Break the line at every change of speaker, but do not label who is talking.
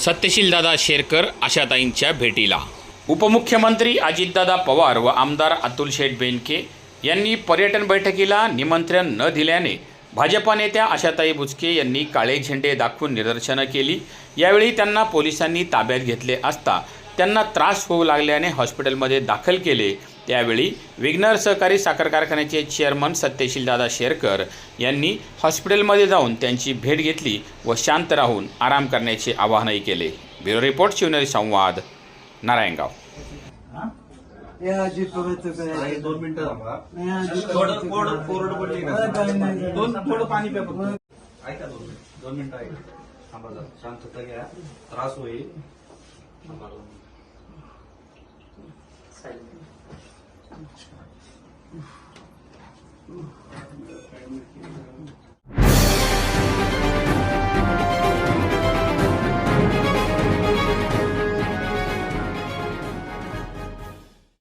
सत्यशीलदादा शेरकर आशाताईंच्या भेटीला. उपमुख्यमंत्री अजितदादा पवार व आमदार अतुल शेठ बेनके यांनी पर्यटन बैठकीला निमंत्रण न दिल्याने भाजपा नेत्या आशाताई बुचके यांनी काळे झेंडे दाखवून निदर्शनं केली. यावेळी त्यांना पोलिसांनी ताब्यात घेतले असता त्यांना त्रास होऊ लागल्याने हॉस्पिटलमध्ये दाखल केले. त्यावेळी विग्नर सहकारी साखर कारखान्याचे चेअरमन सत्यशीलदादा शेरकर यांनी हॉस्पिटलमध्ये जाऊन त्यांची भेट घेतली व शांत राहून आराम करण्याचे आवाहनही केले. ब्युरो रिपोर्ट शिवनेरी संवाद नारायणगाव.
दोन मिनिटं ऐका दोन मिनिट. दोन मिनिटं ऐका. थांबा जरा. शांतता घ्या. त्रास होईल. Oof. Oof.